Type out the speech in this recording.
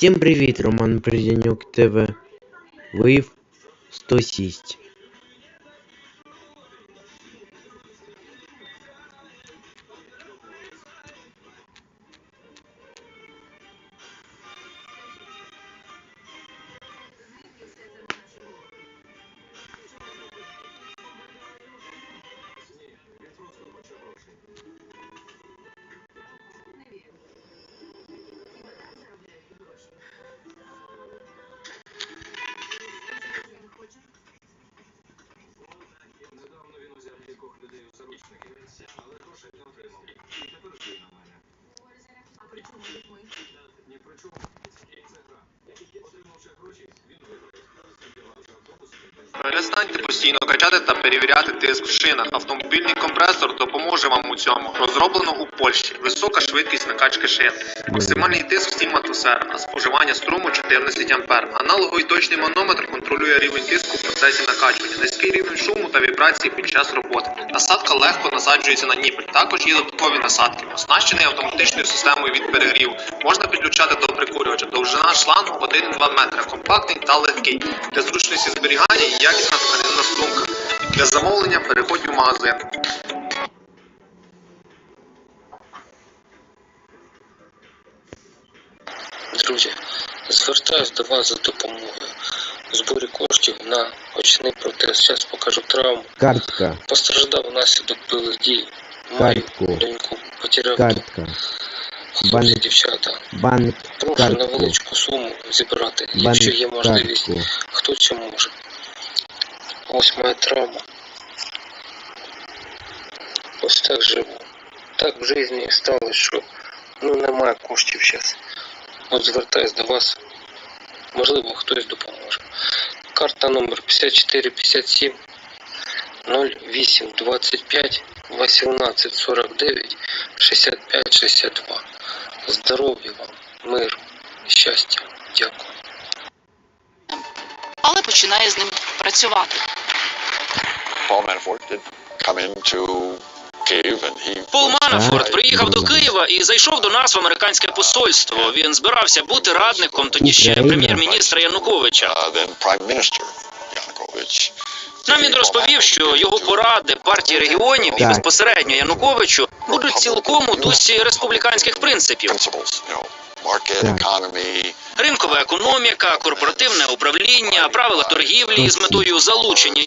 Всім привіт, Роман Приденюк ТВ. Вив 106. Заручники, але грошей не отримав. Перестаньте постійно качати та перевіряти тиск в шинах. Автомобільний компресор допоможе вам у цьому. Розроблено у Польщі. Висока швидкість накачки шин. Максимальний тиск 7 атмосфер, а споживання струму 14 ампер. Аналоговий точний манометр контролює рівень тиску в процесі накачування, низький рівень шуму та вібрації під час роботи. Насадка легко насаджується на ніпель. Також є додаткові насадки. Оснащений автоматичною системою від перегріву. Можна підключати до прикурювача. Довжина шлангу 1,2 метра. Компактний та легкий. Для зручності зберігання і якісна тканинна сумка. Для замовлення переходь у магазин. Друзі, звертаюсь до вас за допомогою у зборі коштів на очний протез. Зараз покажу травму. Картка. Постраждав внаслідок бойових дій. Картку. доньку потеряв Картка. Хлопці, Банк. дівчата. Банк. Прошу невеличку суму зібрати, Банк. якщо є можливість. Хто це може? Ось моя травма. Ось так живу. Так в житті сталося, що ну немає коштів зараз. От звертаюсь до вас. Можливо, хтось допоможе. Карта номер 5457 08 25 18 49 65 62. Здоров'я вам, миру, щастя. Дякую. але починає з ним працювати. Пол Манафорт приїхав до. Києва і зайшов до нас в американське посольство. Він збирався бути радником тоді ще прем'єр-міністра Януковича. Нам він розповів, що його поради партії регіонів і безпосередньо Януковичу будуть цілком у дусі республіканських принципів. Ринкова економіка, корпоративне управління, правила торгівлі з метою залучення